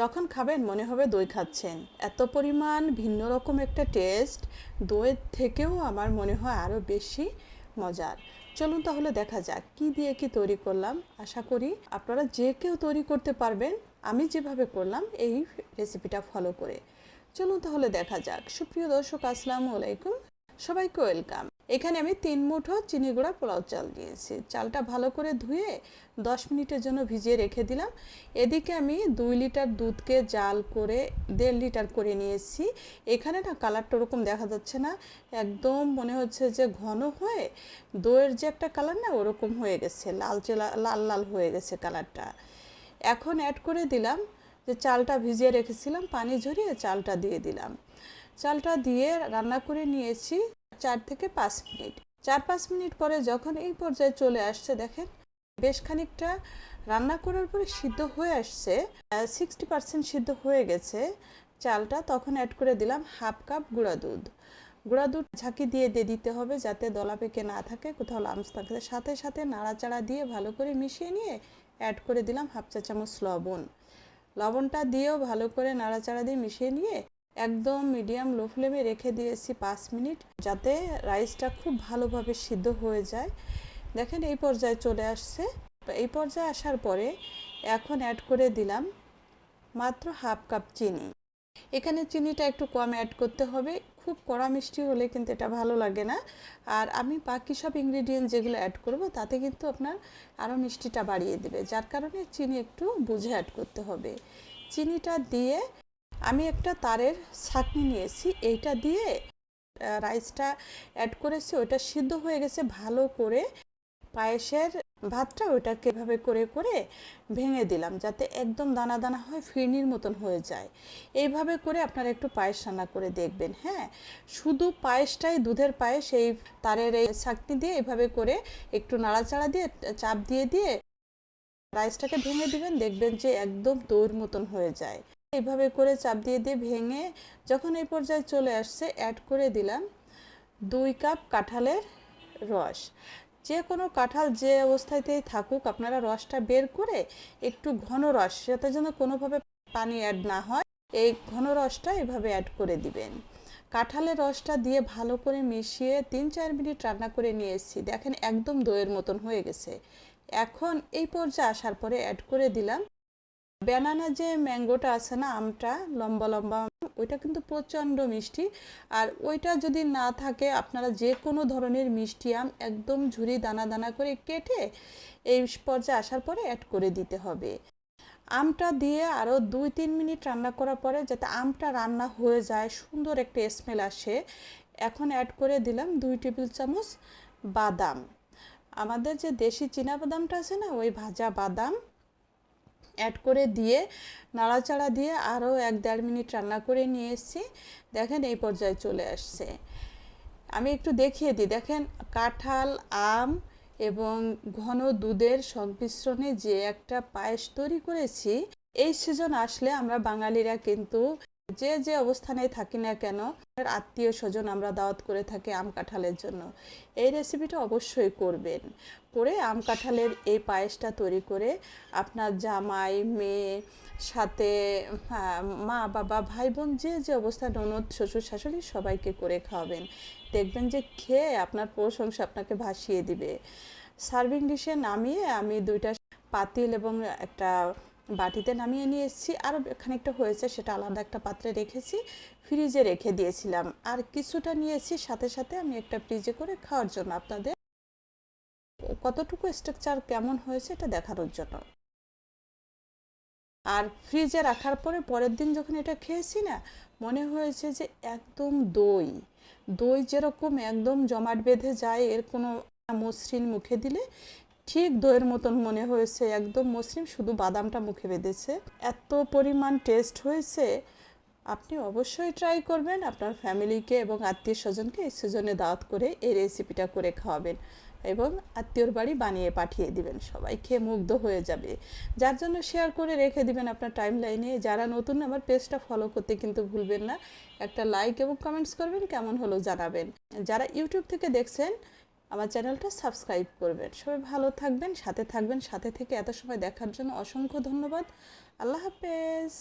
যখন খাবেন, মনে হবে দই খাচ্ছেন। এত পরিমাণ ভিন্ন রকম একটা টেস্ট। দইয়ের থেকেও আমার মনে হয় আরও বেশি মজার। চলুন তাহলে দেখা যাক, কি দিয়ে কি তৈরি করলাম। আশা করি আপনারা যে কেউ তৈরি করতে পারবেন। আমি যেভাবে করলাম, এই রেসিপিটা ফলো করে। চলুন তাহলে দেখা যাক। সুপ্রিয় দর্শক, আসসালামু আলাইকুম। সবাইকে ওয়েলকাম। এখানে আমি তিন মুঠো চিনি গুঁড়া পোলাও চাল দিয়েছি। চালটা ভালো করে ধুয়ে দশ মিনিটের জন্য ভিজিয়ে রেখে দিলাম। এদিকে আমি দুই লিটার দুধকে জাল করে দেড় লিটার করে নিয়েছি। এখানে না কালারটা ওরকম দেখা যাচ্ছে না। একদম মনে হচ্ছে যে ঘন হয়ে দইয়ের যে একটা কালার না ওরকম হয়ে গেছে, লালচে লাল লাল হয়ে গেছে কালারটা। এখন অ্যাড করে দিলাম যে চালটা ভিজিয়ে রেখেছিলাম, পানি ঝরিয়ে চালটা দিয়ে দিলাম। চালটা দিয়ে রান্না করে নিয়েছি। চার থেকে পাঁচ মিনিট। চার পাঁচ মিনিট পরে যখন এই পর্যায়ে চলে আসছে, দেখেন বেশ খানিকটা রান্না করার পরে সিদ্ধ হয়ে আসছে সিক্সটি পার্সেন্ট সিদ্ধ হয়ে গেছে চালটা। তখন অ্যাড করে দিলাম হাফ কাপ গুঁড়া দুধ। গুঁড়া দুধ ঝাঁকি দিয়ে দিয়ে দিতে হবে যাতে দলা পেকে না থাকে, কোথাও লামস থাকে। সাথে সাথে নাড়াচাড়া দিয়ে ভালো করে মিশিয়ে নিয়ে অ্যাড করে দিলাম হাফ চা চামচ লবণ। লবণটা দিয়েও ভালো করে নাড়াচাড়া দিয়ে মিশিয়ে নিয়ে একদম মিডিয়াম লো ফ্লেমে রেখে দিয়েছি পাঁচ মিনিট, যাতে রাইসটা খুব ভালোভাবে সিদ্ধ হয়ে যায়। দেখেন এই পর্যায়ে চলে আসছে। এই পর্যায়ে আসার পরে এখন অ্যাড করে দিলাম মাত্র হাফ কাপ চিনি। এখানে চিনিটা একটু কম অ্যাড করতে হবে। খুব কড়া মিষ্টি হলে কিন্তু এটা ভালো লাগে না। আর আমি বাকি সব ইনগ্রিডিয়েন্ট যেগুলো অ্যাড করব, তাতে কিন্তু আপনার আরও মিষ্টিটা বাড়িয়ে দেবে, যার কারণে চিনি একটু বুঝে অ্যাড করতে হবে। চিনিটা দিয়ে আমি একটা তারের ছাঁকনি নিয়েছি, এইটা দিয়ে রাইসটা অ্যাড করেছি ওটা সিদ্ধ হয়ে গেছে ভালো করে। পায়েসের ভাতটা ওইটাকে এভাবে করে করে ভেঙে দিলাম যাতে একদম দানা দানা হয়, ফিরনির মতন হয়ে যায়। এইভাবে করে আপনারা একটু পায়েস রান্না করে দেখবেন হ্যাঁ? শুধু পায়েসটাই, দুধের পায়েস, এই তারের এই ছাকনি দিয়ে এভাবে করে একটু নাড়াচাড়া দিয়ে, চাপ দিয়ে দিয়ে রাইসটাকে ভেঙে দিবেন, দেখবেন যে একদম দৌড় মতন হয়ে যায়। এইভাবে করে চাপ দিয়ে দিয়ে ভেঙে যখন এই পর্যায়ে চলে আসছে অ্যাড করে দিলাম দুই কাপ কাঁঠালের রস। যে কোনো কাঁঠাল যে অবস্থাতেই থাকুক, আপনারা রসটা বের করে একটু ঘন রস, যাতে যেন কোনোভাবে পানি অ্যাড না হয়, এই ঘন রসটা এভাবে অ্যাড করে দিবেন। কাঁঠালের রসটা দিয়ে ভালো করে মিশিয়ে তিন চার মিনিট রান্না করে নিয়েছি দেখেন একদম দইয়ের মতন হয়ে গেছে। এখন এই পর্যায়ে আসার পরে অ্যাড করে দিলাম ব্যানানা যে ম্যাঙ্গোটা আছে না, আমটা, লম্বা লম্বা, ওইটা কিন্তু প্রচণ্ড মিষ্টি। আর ওইটা যদি না থাকে, আপনারা যে কোনো ধরনের মিষ্টি আম একদম ঝুরি দানা দানা করে কেটে এই পর্যায়ে আসার পরে অ্যাড করে দিতে হবে। আমটা দিয়ে আরও দুই, তিন মিনিট রান্না করার পরে যাতে আমটা রান্না হয়ে যায়, সুন্দর একটা স্মেল আসে, এখন অ্যাড করে দিলাম দুই টেবিল চামচ বাদাম। আমাদের যে দেশি চীনা বাদামটা আছে না, ওই ভাজা বাদাম অ্যাড করে দিয়ে, নাড়াচাড়া দিয়ে আরও এক দেড় মিনিট রান্না করে নিয়ে এসেছি। দেখেন এই পর্যায়ে চলে আসছে। আমি একটু দেখিয়ে দিই। দেখেন কাঁঠাল, আম এবং ঘন দুধের সংমিশ্রণে যে একটা পায়েস তৈরি করেছি, এই সিজন আসলে আমরা বাঙালিরা কিন্তু যে যে অবস্থানে থাকি না কেন আত্মীয় স্বজন আমরা দাওয়াত করে থাকি আম কাঁঠালের জন্য। এই রেসিপিটা অবশ্যই করবেন। করে আম কাঁঠালের এই পায়েসটা তৈরি করে আপনার জামাই, মেয়ে, সাথে মা, বাবা ভাই বোন যে যে অবস্থা ননদ, শ্বশুর, শাশুড়ি সবাইকে করে খাওয়াবেন। দেখবেন যে খেয়ে আপনার প্রশংসা আপনাকে ভাসিয়ে দিবে। সার্ভিং ডিশে নামিয়ে আমি দুইটা পাতিল এবং একটা বাটিতে নামিয়ে নিয়ে এসেছি। আরও খানিকটা হয়েছে সেটা আলাদা একটা পাত্রে রেখেছি। ফ্রিজে রেখে দিয়েছিলাম। আর কিছুটা নিয়েছি সাথে সাথে আমি একটা ফ্রিজে করে খাওয়ার জন্য আপনাদের কতটুকু স্ট্রাকচার কেমন হয়েছে এটা দেখানোর জন্য। আর ফ্রিজে রাখার পরে পরের দিন যখন এটা খেয়েছি না, মনে হয়েছে যে একদম দই। দই যেরকম একদম জমাট বেঁধে যায়, এর কোনো মসৃণ মুখে দিলে ঠিক দইয়ের মতন মনে হয়েছে, একদম মসৃণ, শুধু বাদামটা মুখে বেঁধেছে। এত পরিমাণ টেস্ট হয়েছে, আপনি অবশ্যই ট্রাই করবেন, আপনার ফ্যামিলিকে এবং আত্মীয় স্বজনকে এই সিজনে দাওয়াত করে এই রেসিপিটা করে খাওয়াবেন এবং আত্মীয়র বাড়ি বানিয়ে পাঠিয়ে দিবেন সবাই খেয়ে মুগ্ধ হয়ে যাবে। যার জন্য শেয়ার করে রেখে দিবেন আপনার টাইম লাইনে যারা নতুন, আমার পেজটা ফলো করতে কিন্তু ভুলবেন না। একটা লাইক এবং কমেন্টস করবেন, কেমন হলো জানাবেন। যারা ইউটিউব থেকে দেখছেন আমার চ্যানেলটা সাবস্ক্রাইব করবেন। সবাই ভালো থাকবেন, সাথে থাকবেন, সাথে থেকে এত সময় দেখার জন্য অসংখ্য ধন্যবাদ। আল্লাহ হাফেজ।